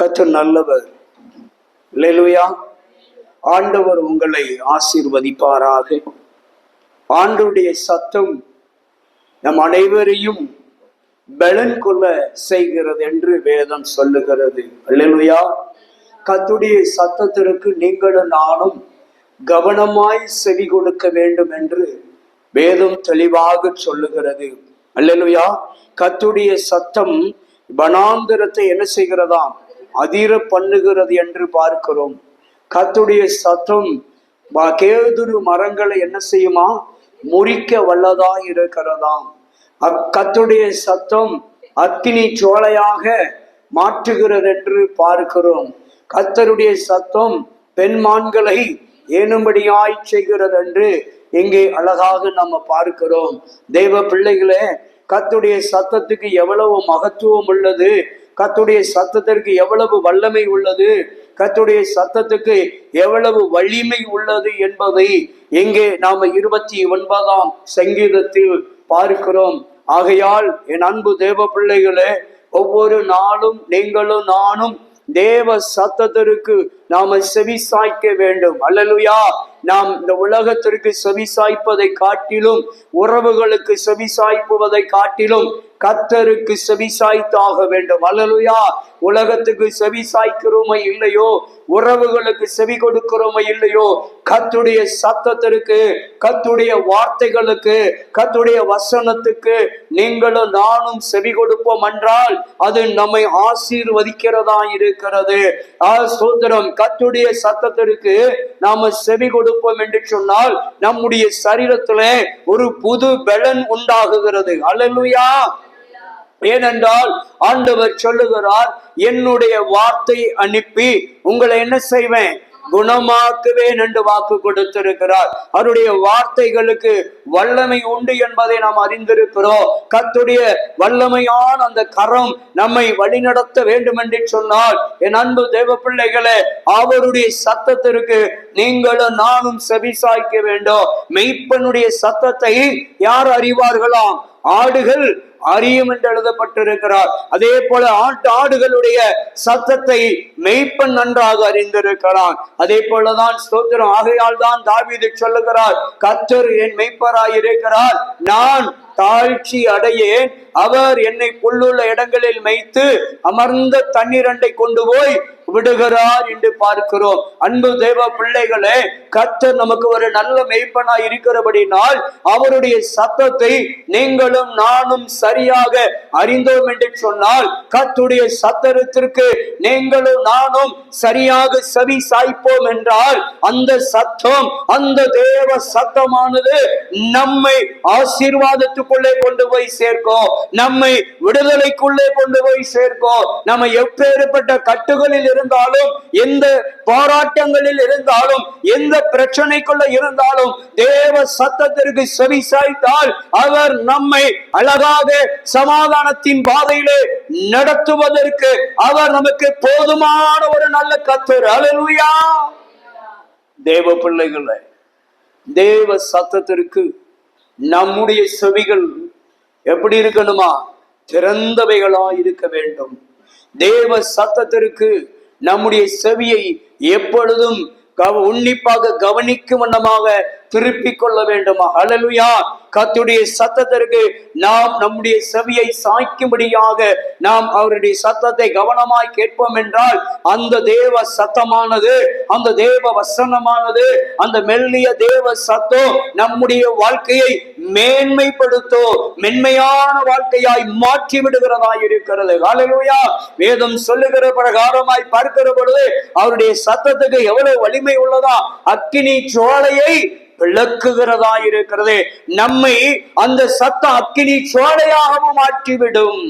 கத்து நல்லவர். லெலுயா ஆண்டவர் உங்களை ஆசீர்வதிப்பாராக. ஆண்டுடைய சத்தம் நம் அனைவரையும் பலன் கொள்ள செய்கிறது என்று வேதம் சொல்லுகிறது. அல்லேலூயா. கத்துடைய சத்தத்திற்கு நீங்களும் நானும் கவனமாய் செவி கொடுக்க வேண்டும் என்று வேதம் தெளிவாக சொல்லுகிறது. அல்லேலூயா. கத்துடைய சத்தம் வனாந்திரத்தை என்ன செய்கிறதாம்? அதிர பண்ணுகிறது என்று பார்க்கிறோம். கத்துடைய சத்தம் கேதுரு மரங்களை என்ன செய்யுமா? முறிக்க வல்லதா இருக்கிறதாம். அக்கத்துடைய சத்தம் அக்கினி சோலையாக மாற்றுகிறது என்று பார்க்கிறோம். கத்தருடைய சத்தம் பெண்மான்களை ஏனும்படியாய் செய்கிறது என்று இங்கே அழகாக நம்ம பார்க்கிறோம். தெய்வ பிள்ளைகளே கத்துடைய சத்தத்துக்கு எவ்வளவு மகத்துவம் உள்ளது கத்துடைய சத்தத்திற்கு எவ்வளவு வல்லமை உள்ளது? கத்துடைய சத்தத்துக்கு எவ்வளவு வலிமை உள்ளது என்பதை இங்கே நாம இருபத்தி ஒன்பதாம் சங்கீதத்தில் பார்க்கிறோம். ஆகையால் என் அன்பு தேவ பிள்ளைகளே ஒவ்வொரு நாளும் நீங்களும் நானும் தேவ சத்தத்திற்கு நாம செவி சாய்க்க வேண்டும். அல்லலுயா! நாம் இந்த உலகத்திற்கு செவி சாய்ப்பதை காட்டிலும் உறவுகளுக்கு செவி சாய்ப்புவதை காட்டிலும் கத்தருக்கு செவி சாய்த்தாக வேண்டும். அல்லலுயா. உலகத்துக்கு செவி சாய்க்கிறோமோ இல்லையோ? உறவுகளுக்கு செவி கொடுக்கிறோமோ இல்லையோ? கத்துடைய சத்தத்திற்கு கத்துடைய வார்த்தைகளுக்கு கத்துடைய வசனத்துக்கு நீங்களும் நானும் செவி கொடுப்போம் என்றால் அது நம்மை ஆசீர்வதிக்கிறதா இருக்கிறது. சூத்திரம் கத்துடைய சத்தத்திற்கு நாம செவி கொடுப்போம் என்று சொன்னால் நம்முடைய சரீரத்துல ஒரு புது பலன் உண்டாகுகிறது. அல்லேலூயா. ஏனென்றால் ஆண்டவர் சொல்லுகிறார் என்னுடைய வார்த்தை அனுப்பி உங்களை என்ன செய்வேன்? குணமாக்குவேன் என்று வாக்கு கொடுத்திருக்கிறார். அவருடைய வார்த்தைகளுக்கு வல்லமை உண்டு என்பதை நாம் அறிந்திருக்கிறோம். கத்துடைய வல்லமையான அந்த கரம் நம்மை வழிநடத்த வேண்டும் என்று சொன்னால் என் அன்பு தேவ பிள்ளைகளே அவருடைய சத்தத்திற்கு நீங்களும் நானும் செவி சாய்க்க வேண்டும். மெய்ப்பனுடைய சத்தத்தை யார் அறிவார்களாம்? ஆடுகள் அறியும் என்று எழுதப்பட்டிருக்கிறார். அதே போல ஆட்டு ஆடுகளுடைய சத்தத்தை மெய்ப்பன் நன்றாக அறிந்திருக்கிறான். அதே போலதான் ஸ்தோத்திரம். ஆகையால் தான் தாவீது சொல்லுகிறார் கத்தர் என் மெய்ப்பராயிருக்கிறார். நான் தாழ்ச்சி அடையேன். அவர் என்னை புல்லுள்ள இடங்களில் மெய்த்து அமர்ந்த தண்ணீரண்டை கொண்டு போய் விடுகிறார் என்று பார்க்கிறோம். அன்பு தேவ பிள்ளைகளே கர்த்தர் நமக்கு ஒரு நல்ல மெய்ப்பனா இருக்கிறபடினால் அவருடைய சத்தத்தை நீங்களும் நானும் சரியாக அறிந்தோம் என்று சொன்னால் கத்துடைய சத்தத்திற்கு நீங்களும் நானும் சரியாக செவி சாய்ப்போம் என்றால் அந்த சத்தம் அந்த தேவ சத்தமானது நம்மை ஆசீர்வாதத்துக்குள்ளே கொண்டு போய் சேர்க்கும். நம்மை விடுதலைக்குள்ளே கொண்டு போய் சேர்க்கும். நம்ம எப்பேற்பட்ட கட்டுகளில் இருந்தாலும் எந்த போராட்டங்களில் இருந்தாலும் எந்த பிரச்சனைக்குள்ள இருந்தாலும் தேவ சத்தத்திற்கு செவி சாய்த்தால் அவர் நம்மை அழகாக சமாதானத்தின் பாதையிலே நடத்துவதற்கு அவர் நமக்கு போதுமான ஒரு நல்ல கத்தர் அல்லேலூயா தேவ பிள்ளைகளை தேவ சத்தத்திற்கு நம்முடைய செவிகள் எப்படி இருக்கணுமா? திறந்தவைகளா இருக்க வேண்டும். தேவ சத்தத்திற்கு நம்முடைய செவியை எப்பொழுதும் கவ உன்னிப்பாக கவனிக்கும் வண்ணமாக திருப்பிக் கொள்ள வேண்டுமா? அழலுயா கத்துடைய சத்தத்திற்கு நாம் நம்முடைய செவியை சாய்க்கும்படியாக நாம் அவருடைய சத்தத்தை கவனமாய் கேட்போம் என்றால் அந்த தேவ சத்தமானது அந்த தேவ வசனமானது அந்த மெல்லிய தேவ சத்தம் நம்முடைய வாழ்க்கையை மேன்மைப்படுத்தோ மென்மையான வாழ்க்கையாய் மாற்றி விடுகிறதாய் இருக்கிறது. அழலுயா வேதம் சொல்லுகிற பிரகாரமாய் பார்க்கிற பொழுது அவருடைய சத்தத்துக்கு எவ்வளவு வலிமை உள்ளதா? அக்கினி சோலையை விளக்குகிறதா இருக்கிறது நம்மை அந்த சத்த அக்கினி சோலையாகவும் மாற்றிவிடும்